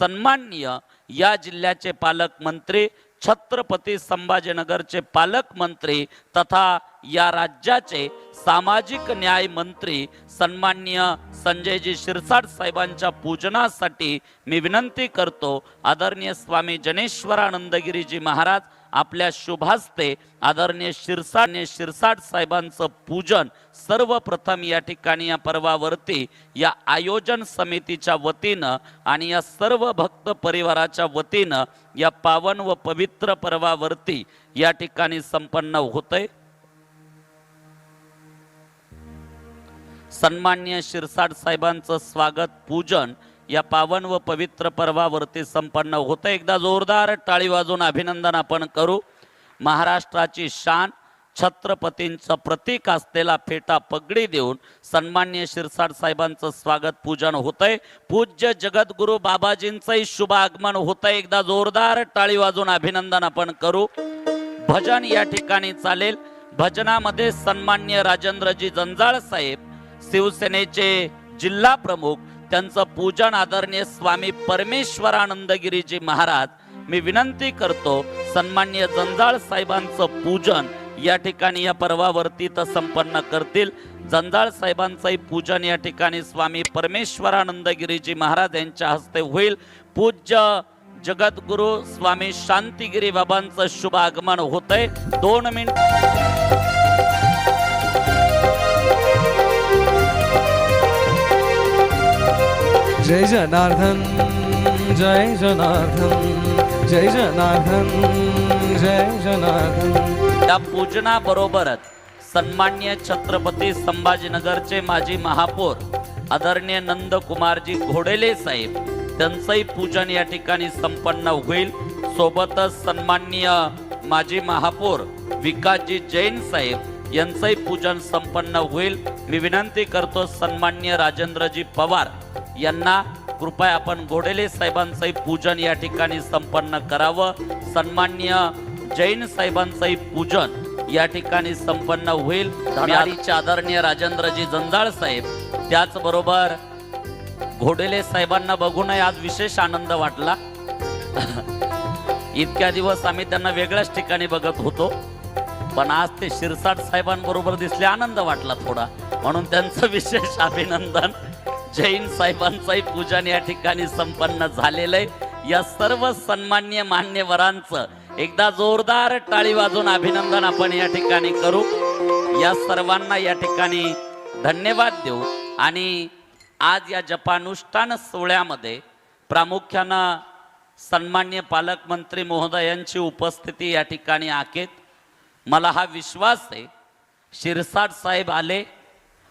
सन्माननीय या जिल्ह्याचे पालकमंत्री छत्रपती संभाजीनगरचे पालकमंत्री तथा या राज्याचे सामाजिक न्याय मंत्री सन्माननीय संजयजी शिरसाट साहेबांच्या पूजनासाठी मी विनंती करतो. आदरणीय स्वामी जनेश्वरानंदगिरीजी महाराज आपल्या शुभास्ते आदरणीय शिरसाट शिरसाट साहेबांचं पूजन सर्वप्रथम या ठिकाणी या पर्वावरती या आयोजन समितीच्या वतीनं आणि या सर्व भक्त परिवाराच्या वतीनं या पावन व पवित्र पर्वावरती या ठिकाणी संपन्न होतंय. सन्मान्य शिरसाट साहेबांचं स्वागत पूजन या पावन व पवित्र पर्वावरती संपन्न होतं. एकदा जोरदार टाळी वाजून अभिनंदन आपण करू. महाराष्ट्राची शान छत्रपतींचं प्रतीक असलेला फेटा पगडी देऊन सन्मान्य शिरसाट साहेबांचं स्वागत पूजन होतंय. पूज्य जगद्गुरु बाबाजींचंही शुभ आगमन होतंय. एकदा जोरदार टाळी वाजून अभिनंदन आपण करू. भजन या ठिकाणी चालेल. भजनामध्ये सन्मान्य राजेंद्रजी जंजाळ साहेब शिवसेनेचे जिल्हा प्रमुख त्यांचं पूजन आदरणीय स्वामी परमेश्वरानंदगिरीजी महाराज मी विनंती करतो सन्मान्य जंजाळ साहेबांचं पूजन या ठिकाणी या पर्वावरती तर संपन्न करतील. जंजाळ साहेबांचंही पूजन या ठिकाणी स्वामी परमेश्वरानंदगिरीजी महाराज यांच्या हस्ते होईल. पूज्य जगद्गुरु स्वामी शांतिगिरी बाबांचं शुभ आगमन होतंय. दोन मिनिट. जय जनार्दन जय जनार्दन जय जनार्दन जय जनार्दन. या पूजनाबरोबरच सन्मान्य छत्रपती संभाजीनगरचे माजी महापौर आदरणीय नंदकुमारजी घोडेले साहेब त्यांचंही पूजन या ठिकाणी संपन्न होईल. सोबतच सन्माननीय माजी महापौर विकासजी जैन साहेब यांचंही पूजन संपन्न होईल. मी विनंती करतो सन्मान्य राजेंद्रजी पवार यांना कृपया आपण घोडेले साहेबांचंही पूजन या ठिकाणी संपन्न करावं. सन्मान्य जैन साहेबांचंही पूजन या ठिकाणी संपन्न होईल. धनारीचे आदरणीय राजेंद्रजी जंजाळ साहेब त्याचबरोबर घोडेले साहेबांना बघूनही आज विशेष आनंद वाटला. इतक्या दिवस आम्ही त्यांना वेगळ्याच ठिकाणी बघत होतो. पण आज ते शिरसाट साहेबांबरोबर दिसले आनंद वाटला थोडा. म्हणून त्यांचं विशेष अभिनंदन. जैन साहेबांचंही पूजन या ठिकाणी संपन्न झालेलं आहे. या सर्व सन्मान्य मान्यवरांचं एकदा जोरदार टाळी वाजून अभिनंदन आपण या ठिकाणी करू. या सर्वांना या ठिकाणी धन्यवाद देऊ. आणि आज या जपानुष्ठान सोहळ्यामध्ये प्रामुख्यानं सन्मान्य पालकमंत्री महोदयांची उपस्थिती या ठिकाणी आकेत. मला हा विश्वास आहे. शिरसाट साहेब आले.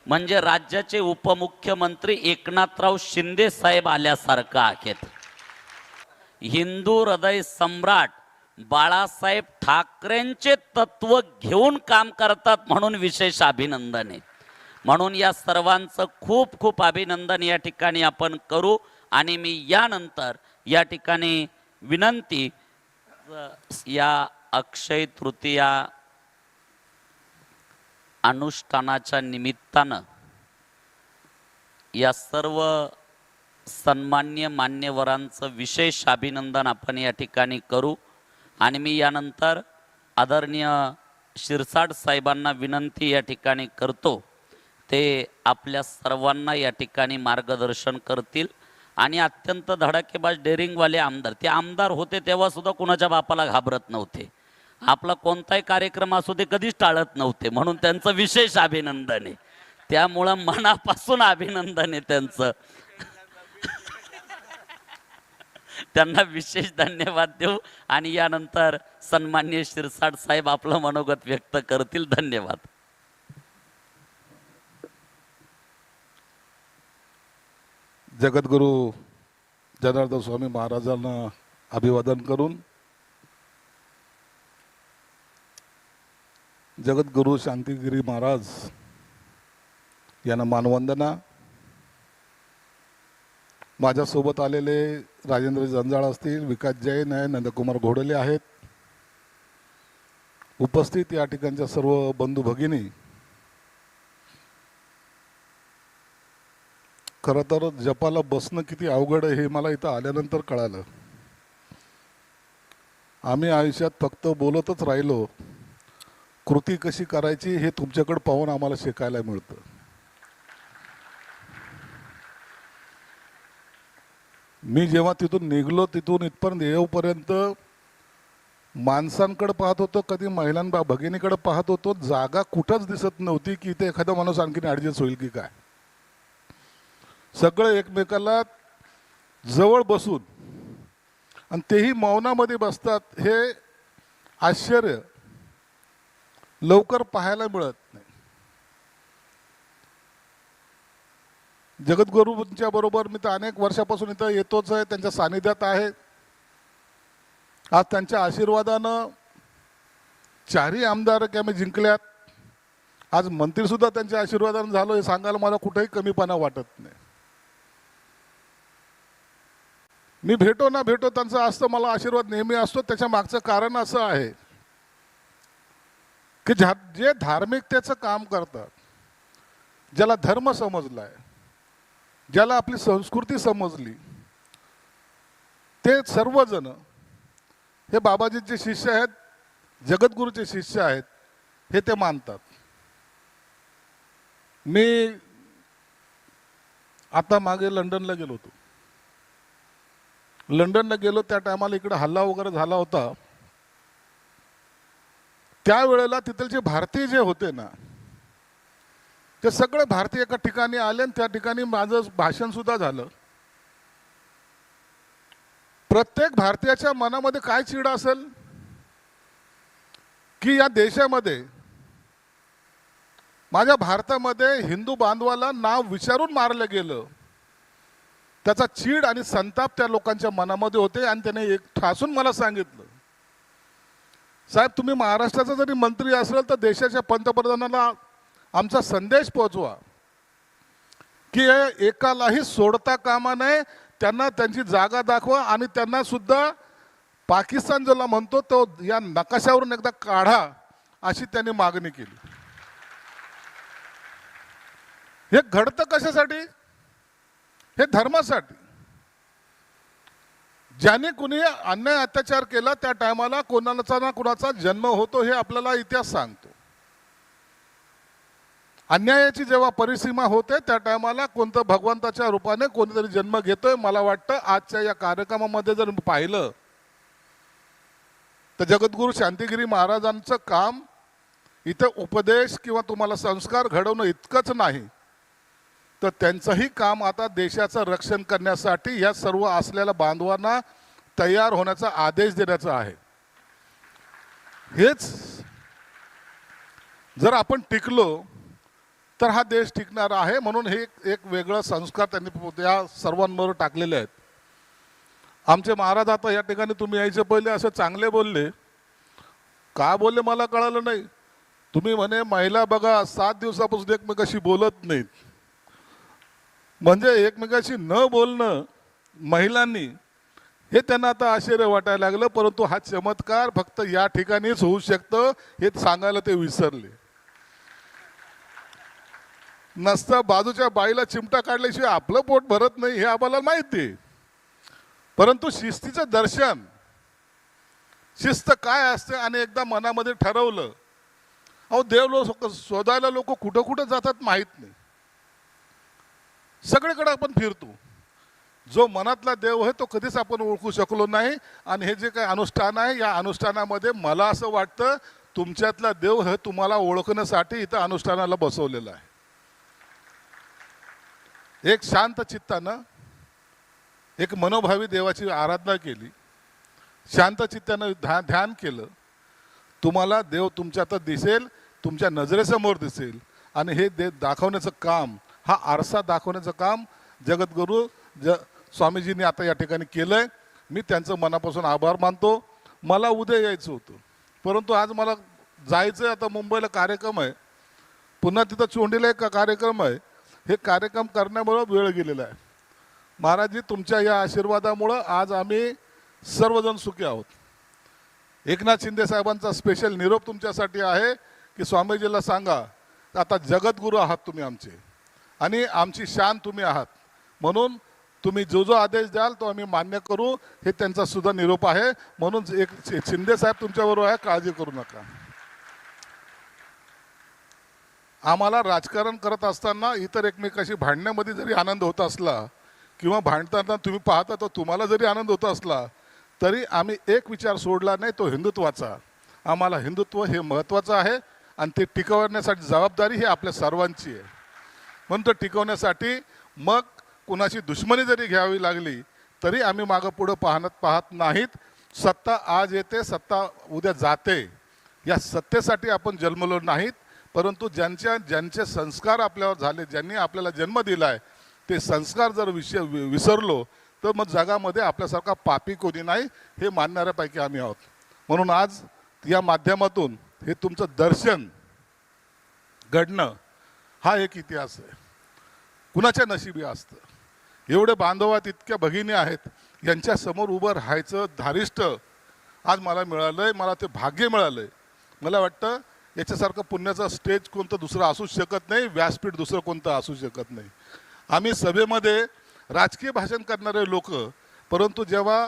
म्हणजे राज्याचे उपमुख्यमंत्री एकनाथराव शिंदे साहेब आल्यासारखं आहेत. हिंदू हृदय सम्राट बाळासाहेब ठाकरेंचे तत्व घेऊन काम करतात म्हणून विशेष अभिनंदन आहे. म्हणून या सर्वांचं खूप खूप अभिनंदन या ठिकाणी आपण करू आणि मी यानंतर या ठिकाणी विनंती या अक्षय तृतीया अनुष्ठानाच्या निमित्तानं या सर्व सन्मान्य मान्यवरांचं विशेष अभिनंदन आपण या ठिकाणी करू. आणि मी यानंतर आदरणीय शिरसाट साहेबांना विनंती या ठिकाणी करतो. ते आपल्या सर्वांना या ठिकाणी मार्गदर्शन करतील. आणि अत्यंत धडाकेबाज डेअरिंगवाले आमदार ते आमदार होते तेव्हा सुद्धा कुणाच्या बापाला घाबरत नव्हते. आपला कोणताही कार्यक्रम असू ते कधीच टाळत नव्हते. म्हणून त्यांचं विशेष अभिनंदन आहे. त्यामुळं मनापासून अभिनंदन आहे त्यांचं. त्यांना विशेष धन्यवाद देऊ आणि यानंतर सन्मान्य शिरसाट साहेब आपलं मनोगत व्यक्त करतील. धन्यवाद. जगद्गुरू जनार्दन स्वामी महाराजांना अभिवादन करून जगद्गुरू शांतिगिरी महाराज यांना मानवंदना. माझ्यासोबत आलेले राजेंद्र जंजाळ असतील विकास जैन आहे नंदकुमार घोडले आहेत. उपस्थित या ठिकाणच्या सर्व बंधू भगिनी. खरं तर जपाला बसणं किती अवघड आहे हे मला इथं आल्यानंतर कळालं. आम्ही आयुष्यात फक्त बोलतच राहिलो. कृती कशी करायची हे तुमच्याकडे पाहून आम्हाला शिकायला मिळतं. मी जेव्हा तिथून निघलो तिथून इथपर्यंत येऊपर्यंत माणसांकडे पाहत होतो कधी महिलांबा भगिनीकडे पाहत होतो जागा कुठंच दिसत नव्हती की इथे एखादा माणूस आणखीन ॲडजस्ट होईल की काय. सगळं एकमेकाला जवळ बसून आणि तेही मौनामध्ये बसतात हे आश्चर्य. लवकर पाहायला मिळत नाही. जगद्गुरूंच्या बरोबर मी तर अनेक वर्षापासून इथं येतोच आहे त्यांच्या सानिध्यात आहे. आज त्यांच्या आशीर्वादानं चारही आमदार की आम्ही जिंकल्यात. आज मंत्रीसुद्धा त्यांच्या आशीर्वादानं झालो हे सांगायला मला कुठेही कमीपणा वाटत नाही. मी भेटो ना भेटो त्यांचा असतं मला आशीर्वाद नेहमी असतो त्याच्या मागचं कारण असं आहे. की झा जे धार्मिकतेचं काम करतात ज्याला धर्म समजलाय ज्याला आपली संस्कृती समजली ते सर्वजण हे बाबाजीचे शिष्य आहेत जगद्गुरूचे शिष्य आहेत हे ते मानतात. मी आता मागे लंडनला गेलो होतो. लंडनला गेलो त्या टायमाला इकडे हल्ला वगैरे झाला होता. त्यावेळेला तिथलचे भारतीय जे होते ना ते सगळे भारतीय एका ठिकाणी आले आणि त्या ठिकाणी माझं भाषण सुद्धा झालं. प्रत्येक भारतीयाच्या मनामध्ये काय चिड असेल की या देशामध्ये माझ्या भारतामध्ये हिंदू बांधवाला नाव विचारून मारलं गेलं त्याचा चीड आणि संताप त्या लोकांच्या मनामध्ये होते आणि त्याने एक ठासून मला सांगितलं. साहेब तुम्ही महाराष्ट्राचा जरी मंत्री असाल तर देशाच्या पंतप्रधानाला आमचा संदेश पोहोचवा. की एकालाही सोडता कामा नये त्यांना त्यांची जागा दाखवा आणि त्यांना सुद्धा पाकिस्तान ज्याला म्हणतो तो या नकाशावरून एकदा काढा अशी त्यांनी मागणी केली. हे घडतं कशासाठी? हे धर्मासाठी. ज्याने कुणी अन्याय अत्याचार केला त्या टायमाला कोणाचा ना कुणाचा जन्म होतो हे आपल्याला इतिहास सांगतो. अन्यायाची जेव्हा परिसीमा होते त्या टायमाला कोणतं भगवंताच्या रूपाने कोणीतरी जन्म घेतोय मला वाटतं आजच्या या कार्यक्रमामध्ये जर पाहिलं तर जगद्गुरू शांतिगिरी महाराजांचं काम इथं उपदेश किंवा तुम्हाला संस्कार घडवणं इतकंच नाही. तर त्यांचंही काम आता देशाचं रक्षण करण्यासाठी या सर्व असलेल्या बांधवांना तयार होण्याचा आदेश देण्याचा आहे. हेच जर आपण टिकलो तर हा देश टिकणार आहे म्हणून हे एक- वेगळा वेगळं संस्कार त्यांनी या सर्वांवर टाकलेले आहेत. आमचे महाराज आता या ठिकाणी तुम्ही यायचे पहिले असं चांगले बोलले. का बोलले मला कळालं नाही. तुम्ही म्हणे महिला बघा सात दिवसापासून एकमेकाशी बोलत नाहीत. म्हणजे एकमेकाशी न बोलणं महिलांनी हे त्यांना आता आश्चर्य वाटायला लागलं परंतु हा चमत्कार फक्त या ठिकाणीच होऊ शकतं हे सांगायला ते विसरले नसता बाजूच्या बाईला चिमटा काढल्याशिवाय आपलं पोट भरत नाही हे आम्हाला माहिती आहे. परंतु शिस्तीचं दर्शन शिस्त काय असते आणि एकदा मनामध्ये ठरवलं अहो देव लोक शोधायला लोक कुठं कुठं जातात माहीत नाही सगळीकडे आपण फिरतो. जो मनातला देव आहे तो कधीच आपण ओळखू शकलो नाही. आणि हे जे काही अनुष्ठान आहे या अनुष्ठानामध्ये मला असं वाटतं तुमच्यातला देव हे तुम्हाला ओळखण्यासाठी इथं अनुष्ठानाला बसवलेलं आहे. एक शांत चित्तानं एक मनोभावी देवाची आराधना केली. शांत चित्तानं ध्या ध्यान केलं. तुम्हाला देव तुमच्यात दिसेल तुमच्या नजरेसमोर दिसेल. आणि हे दे दाखवण्याचं काम हा आरसा दाखवण्याचं काम जगद्गुरू ज स्वामीजींनी आता या ठिकाणी केलं आहे मी त्यांचं मनापासून आभार मानतो. मला उद्या यायचं होतं. परंतु आज मला जायचं आहे आता मुंबईला कार्यक्रम आहे. पुन्हा तिथं चोंडीला एक कार्यक्रम आहे. हे कार्यक्रम करण्यामुळं वेळ गेलेला आहे. महाराजजी तुमच्या या आशीर्वादामुळं आज आम्ही सर्वजण सुखी आहोत. एकनाथ शिंदे साहेबांचा स्पेशल निरोप तुमच्यासाठी आहे की स्वामीजीला सांगा आता जगद्गुरू आहात तुम्ही आमचे. आणि आमची शान तुम्ही आहात. म्हणून तुम्ही जो जो आदेश द्याल तो आम्ही मान्य करू. हे त्यांचा सुद्धा निरोप आहे. म्हणून एक शिंदे साहेब तुमच्याबरोबर आहे काळजी करू नका. आम्हाला राजकारण करत असताना इतर एकमेकाशी भांडण्यामध्ये जरी आनंद होत असला किंवा भांडताना तुम्ही पाहता तर तुम्हाला जरी आनंद होत असला तरी आम्ही एक विचार सोडला नाही तो हिंदुत्वाचा. आम्हाला हिंदुत्व हे महत्त्वाचं आहे आणि ते टिकवण्यासाठी जबाबदारी ही आपल्या सर्वांची आहे. म्हणून तो टिकवण्यासाठी मग कुणाची दुश्मनी जरी घ्यावी लागली तरी आम्ही मागं पुढं पाहत पाहत नाहीत. सत्ता आज येते सत्ता उद्या जाते. या सत्तेसाठी आपण जन्मलो नाहीत परंतु ज्यांच्या ज्यांचे संस्कार आपल्यावर झाले ज्यांनी आपल्याला जन्म दिला आहे ते संस्कार जर विश वि- विसरलो तर मग जगामध्ये आपल्यासारखा पापी कोणी नाही हे मानणाऱ्यापैकी आम्ही आहोत. म्हणून आज या माध्यमातून हे तुमचं दर्शन घडणं हा एक इतिहास आहे. कुणाच्या नशिबी असतं? एवढे बांधवात इतक्या भगिनी आहेत यांच्या समोर उभं राहायचं धारिष्ट आज मला मिळालं आहे मला ते भाग्य मिळालं आहे मला वाटतं याच्यासारखं पुण्याचं स्टेज कोणतं दुसरं असू शकत नाही व्यासपीठ दुसरं कोणतं असू शकत नाही. आम्ही सभेमध्ये राजकीय भाषण करणारे लोक परंतु जेव्हा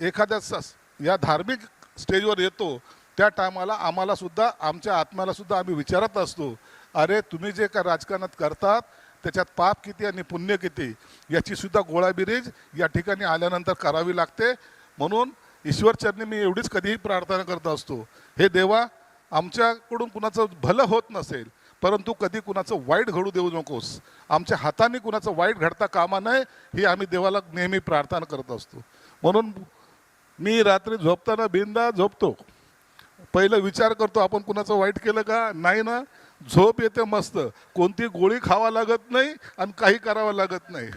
एखाद्या स- या धार्मिक स्टेजवर येतो त्या टायमाला आम्हालासुद्धा आमच्या आत्म्यालासुद्धा आम्ही विचारत असतो अरे तुम्ही जे का राजकारणात करतात त्याच्यात पाप किती आणि पुण्य किती याची सुद्धा गोळाबिरीज या ठिकाणी आल्यानंतर करावी लागते. म्हणून ईश्वरचरणी मी एवढीच कधीही प्रार्थना करत असतो हे देवा आमच्याकडून कुणाचं भलं होत नसेल परंतु कधी कुणाचं वाईट घडू देऊ नकोस. आमच्या हाताने कुणाचं वाईट घडता कामा नये ही आम्ही देवाला नेहमी प्रार्थना करत असतो. म्हणून मी रात्री झोपताना बिंदा झोपतो. पहिलं विचार करतो आपण कुणाचं वाईट केलं का? नाही ना. झोप येते मस्त. कोणती गोळी खावा लागत नाही आणि काही करावं लागत नाही.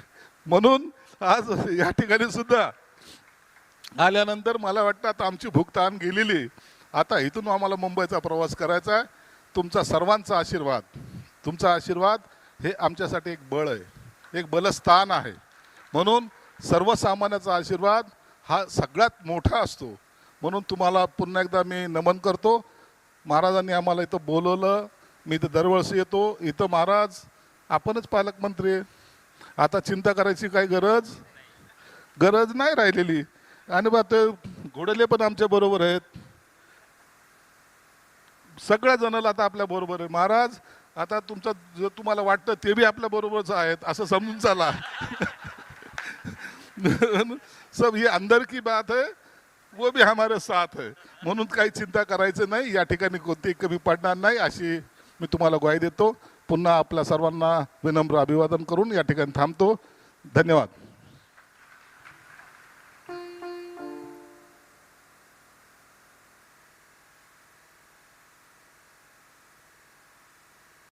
म्हणून आज या ठिकाणी सुद्धा आल्यानंतर मला वाटतं आता आमची भूक ताण गेलेली आता इथून आम्हाला मुंबईचा प्रवास करायचा आहे. तुमचा सर्वांचा आशीर्वाद. तुमचा आशीर्वाद हे आमच्यासाठी एक बळ आहे. एक बलस्थान आहे. म्हणून सर्वसामान्याचा आशीर्वाद हा सगळ्यात मोठा असतो. म्हणून तुम्हाला पुन्हा एकदा मी नमन करतो. महाराजांनी आम्हाला इथं बोलवलं. मी इथं दरवर्षी येतो. इथं महाराज आपणच पालकमंत्री आहे. आता चिंता करायची काही गरज? गरज नाही राहिलेली. आणि बा ते घोडले पण आमच्या बरोबर आहेत. सगळ्या जणाला आता आपल्या बरोबर आहे. महाराज आता तुमचं जे तुम्हाला वाटतं ते बी आपल्या बरोबरच आहेत असं समजून चाला. सब ही अंदर की बात है वो भी हमारे साथ है. म्हणून काही चिंता करायचं नाही. या ठिकाणी कोणती कमी पडणार नाही अशी मी तुम्हाला ग्वाही देतो. पुन्हा आपल्या सर्वांना विनम्र अभिवादन करून या ठिकाणी थांबतो. धन्यवाद.